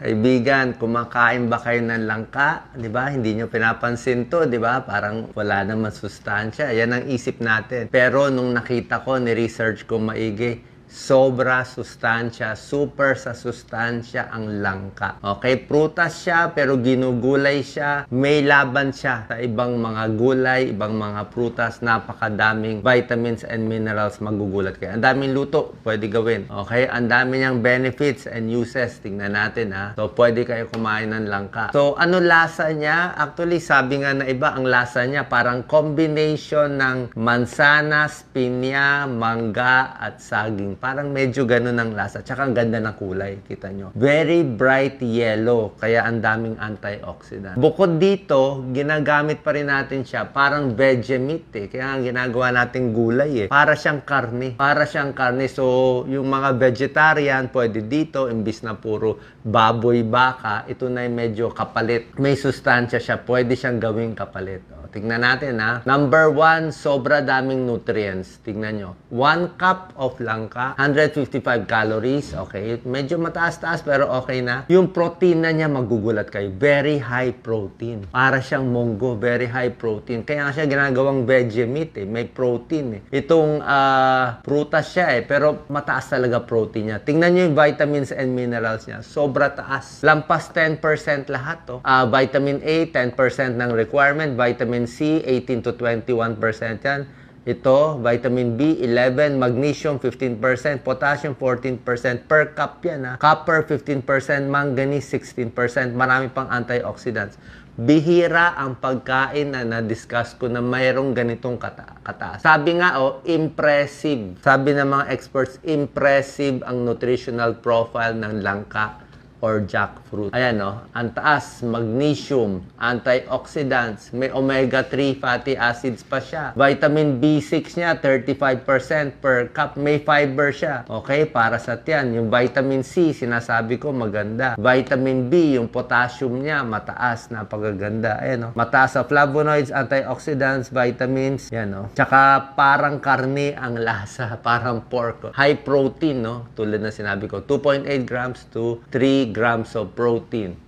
Kaibigan, kumakain ba kayo ng langka? 'Di ba? Hindi nyo pinapansin 'to, 'di ba? Parang wala naman sustansya. Yan ang isip natin. Pero nung nakita ko, ni-research ko maigi, sobra sustansya, super sa sustansya ang langka. Okay, prutas siya pero ginugulay siya, may laban siya sa ibang mga gulay, ibang mga prutas, napakadaming vitamins and minerals magugulat kayo. Ang daming luto, pwede gawin. Okay, ang dami niyang benefits and uses. Tingnan natin ha. So, pwede kayo kumain ng langka. So, ano lasa niya? Actually, sabi nga na iba, ang lasa niya parang combination ng mansanas, pinya, mangga, at saging. Parang medyo ganun ang lasa. Tsaka ang ganda ng kulay, kita nyo. Very bright yellow, kaya ang daming antioxidant. Bukod dito, ginagamit pa rin natin siya parang veggie meat eh. Kaya ang ginagawa natin gulay eh. Para siyang karne. Para siyang karne. So, yung mga vegetarian, pwede dito, imbis na puro baboy, baka, ito na medyo kapalit. May sustansya siya. Pwede siyang gawing kapalit. O, tignan natin ha. Number one, sobra daming nutrients. Tignan nyo. One cup of langka, 155 calories. Okay. Medyo mataas-taas pero okay na. Yung protein na niya, magugulat kayo. Very high protein. Para siyang munggo. Very high protein. Kaya nga siya ginagawang veggie meat eh. May protein eh. Itong ah, prutas siya eh. Pero mataas talaga protein niya. Tingnan nyo yung vitamins and minerals niya. Sobra taas. Lampas 10% lahat to. Ah, vitamin A, 10% ng requirement. Vitamin C, 18 to 21% yan. Ito, vitamin B, 11, magnesium, 15%, potassium, 14%, per cup yan ha. Copper, 15%, manganese, 16%, marami pang antioxidants. Bihira ang pagkain na na-discuss ko na mayroong ganitong kata kataas. Sabi nga, oh, impressive. Sabi ng mga experts, impressive ang nutritional profile ng langka or jackfruit. Ayan no, ang taas, magnesium, antioxidants, may omega-3 fatty acids pa siya. Vitamin B6 niya, 35% per cup. May fiber siya. Okay, para sa tiyan. Yung vitamin C, sinasabi ko, maganda. Vitamin B, yung potassium niya, mataas, napakaganda. Ayan no, mataas sa flavonoids, antioxidants, vitamins. Yan no. Tsaka parang karne ang lasa, parang pork. High protein, no? Tulad na sinabi ko, 2.8 grams to 3 grams of protein.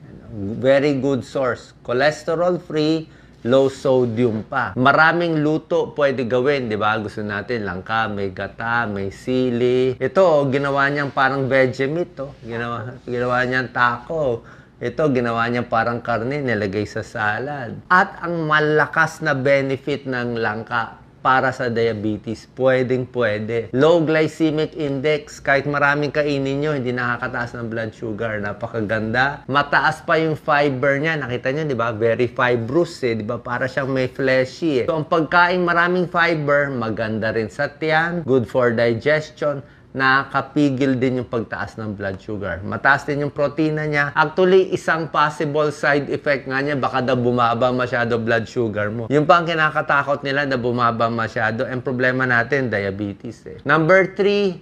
Very good source. Cholesterol free, low sodium pa. Maraming luto pwede gawin, di ba? Gusto natin langka, may gata, may sili. Ito, ginawa niyang parang veggie meat, to. Ginawa, ginawa niyang taco. Ito, ginawa niya parang karne, nilagay sa salad. At ang malakas na benefit ng langka para sa diabetes, pwedeng pwede. Low glycemic index, kahit maraming kainin nyo, hindi nakakataas ng blood sugar. Napakaganda. Mataas pa yung fiber niya. Nakita nyo, di ba? Very fibrous eh. Di ba? Para siyang may fleshy eh. So, ang pagkain maraming fiber, maganda rin sa tiyan, good for digestion, nakakapigil din yung pagtaas ng blood sugar. Mataas din yung protina niya. Actually, isang possible side effect nga niya, baka daw bumaba masyado blood sugar mo. Yung pa ang kinakatakot nila na bumaba masyado. Ang problema natin, diabetes eh. Number three,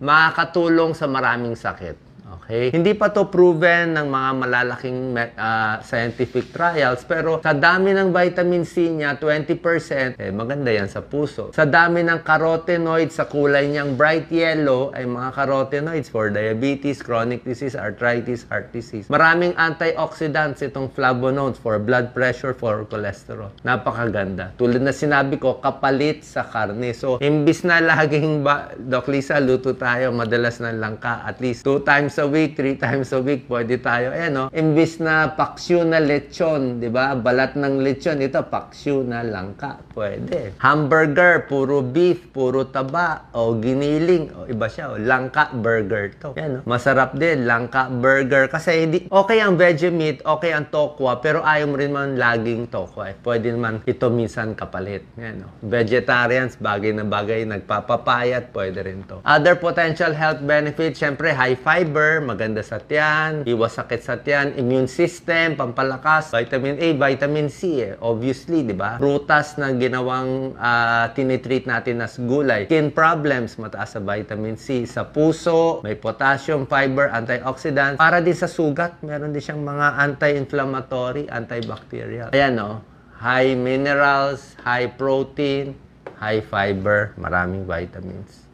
makakatulong sa maraming sakit. Okay? Hindi pa to proven ng mga malalaking uh, scientific trials pero sa dami ng vitamin C niya, 20%, eh, maganda yan sa puso. Sa dami ng carotenoids, sa kulay niyang bright yellow, ay mga carotenoids for diabetes, chronic disease, arthritis, heart disease. Maraming antioxidants itong flavonoids for blood pressure, for cholesterol. Napakaganda. Tulad na sinabi ko, kapalit sa karne. So, imbis na laging ba, Doc Lisa, luto tayo, madalas na langka, at least two times a week, three times a week, pwede tayo. Eh, no? Imbis na paksyo na lechon, di ba? Balat ng lechon, ito, paksyo na langka. Pwede. Hamburger, puro beef, puro taba, o giniling, o iba siya, o langka burger to. Yan, no? Masarap din, langka burger. Kasi hindi, okay ang veggie meat, okay ang tokwa, pero ayaw mo rin man laging tokwa. Eh. Pwede naman ito minsan kapalit. Yan, no? Vegetarians, bagay na bagay, nagpapapayat, pwede rin to. Other potential health benefits, syempre, high fiber, maganda sa tiyan, iwas sakit sa tiyan, immune system, pampalakas, vitamin A, vitamin C eh. Obviously, di ba? Prutas na ginawang uh, tinitreat natin as gulay. Skin problems, mataas sa vitamin C. Sa puso, may potassium, fiber, antioxidants. Para din sa sugat, meron din siyang mga anti-inflammatory, antibacterial. Ayan no, high minerals, high protein, high fiber, maraming vitamins.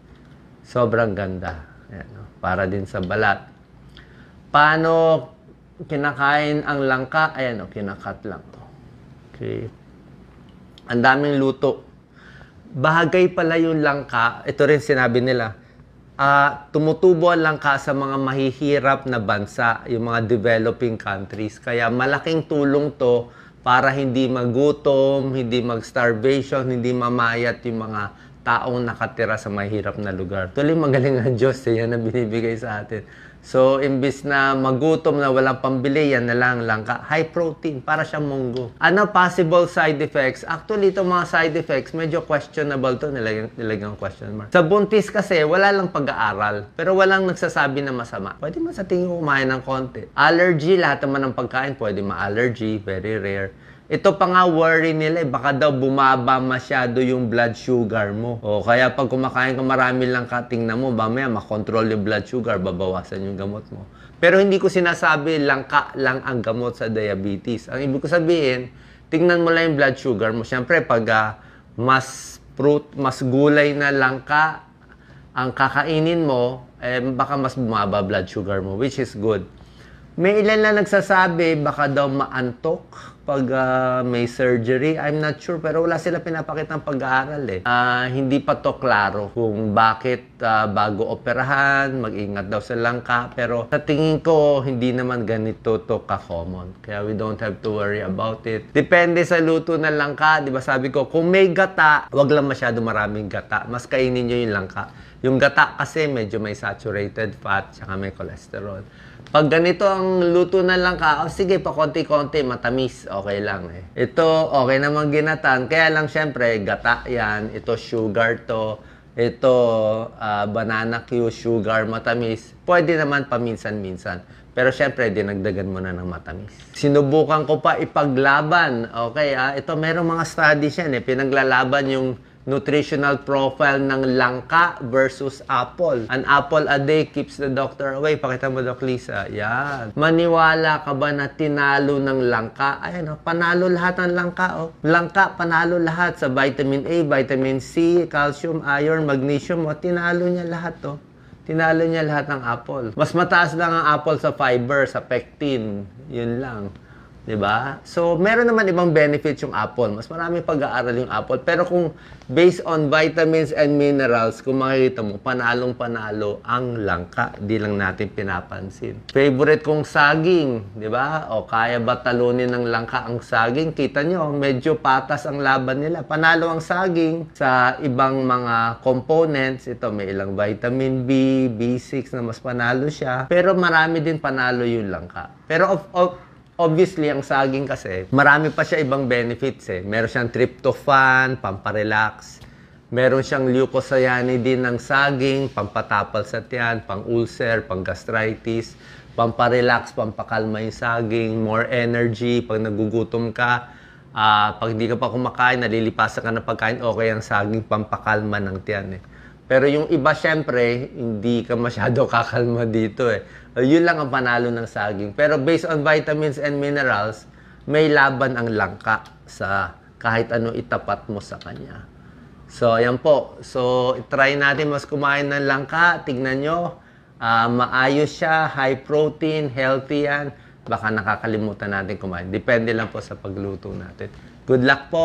Sobrang ganda. Ayan, no? Para din sa balat paano kinakain ang langka, ayan o, kinakat lang. Okay. Ang daming luto. Bahagay pala yung langka, ito rin sinabi nila, ah tumutubo ang langka sa mga mahihirap na bansa, yung mga developing countries. Kaya malaking tulong to para hindi magutom, hindi mag-starvation, hindi mamayat yung mga taong nakatira sa mahirap na lugar. Tuloy magaling ang Diyos, eh, yan ang binibigay sa atin. So, imbis na magutom na walang pambili, yan na lang langka. High protein, para siyang munggo. Ano possible side effects? Actually, itong mga side effects, medyo questionable to, nilagyan ko question mark. Sa buntis kasi, wala lang pag-aaral. Pero walang nagsasabi na masama. Pwede man sa tingin kumain ng konti. Allergy, lahat naman ng pagkain, pwede ma-allergy, very rare. Ito pa nga worry nila, eh, baka daw bumaba masyado yung blood sugar mo. O kaya pag kumakain ka marami lang ka, tingnan mo, mamaya makontrol yung blood sugar, babawasan yung gamot mo. Pero hindi ko sinasabi langka lang ang gamot sa diabetes. Ang ibig ko sabihin, tingnan mo lang yung blood sugar mo. Siyempre, pag ah, mas fruit, mas gulay na langka ang kakainin mo, eh, baka mas bumaba blood sugar mo, which is good. May ilan na nagsasabi baka daw maantok pag ah, may surgery. I'm not sure pero wala sila pinapakita ng pag-aaral eh. Ah, hindi pa to klaro kung bakit ah, bago operahan, mag-ingat daw sa langka. Pero sa tingin ko, hindi naman ganito to ka-common. Kaya we don't have to worry about it. Depende sa luto ng langka. Di ba sabi ko, kung may gata, wag lang masyado maraming gata. Mas kainin nyo yung langka. Yung gata kasi medyo may saturated fat, tsaka may cholesterol. Pag ganito ang luto na lang ka, oh, sige, pa konti-konti, matamis, okay lang eh. Ito, okay naman ginatan. Kaya lang, syempre, gata yan. Ito, sugar to. Ito, ah, banana Q, sugar, matamis. Pwede naman paminsan-minsan. Pero syempre, dinagdagan mo na ng matamis. Sinubukan ko pa ipaglaban. Okay, ah, ito, merong mga studies yan eh. Pinaglalaban yung nutritional profile ng langka versus apple. An apple a day keeps the doctor away. Pakita mo, Doc Lisa. Yan. Maniwala ka ba na tinalo ng langka? Ayan, panalo lahat ng langka. Oh. Langka, panalo lahat sa vitamin A, vitamin C, calcium, iron, magnesium. Oh, tinalo niya lahat. Oh. Tinalo niya lahat ng apple. Mas mataas lang ang apple sa fiber, sa pectin. Yun lang. 'Di ba? So, meron naman ibang benefits yung apple. Mas marami pag-aaral yung apple. Pero kung based on vitamins and minerals, kung makikita mo, panalong-panalo ang langka. Di lang natin pinapansin. Favorite kong saging, 'di ba? O kaya ba talunin ng langka ang saging? Kita nyo, medyo patas ang laban nila. Panalo ang saging sa ibang mga components. Ito, may ilang vitamin B, B6 na mas panalo siya. Pero marami din panalo yung langka. Pero of, of Obviously, ang saging kasi, marami pa siya ibang benefits eh. Meron siyang tryptophan, pamparelax. Meron siyang leucocyanidin ng saging, pampatapal sa tiyan, pang-ulcer, pang-gastritis, pamparelax, pampakalma yung saging, more energy, pag nagugutom ka, ah, pag hindi ka pa kumakain, nalilipasan ka ng pagkain, okay ang saging, pampakalma ng tiyan eh. Pero yung iba, syempre, hindi ka masyado kakalma dito eh. Uh, Yun lang ang panalo ng saging. Pero based on vitamins and minerals, may laban ang langka sa kahit ano itapat mo sa kanya. So, ayan po. So, try natin mas kumain ng langka. Tignan nyo. Ah, maayos siya, high protein, healthy yan. Baka nakakalimutan natin kumain. Depende lang po sa pagluto natin. Good luck po.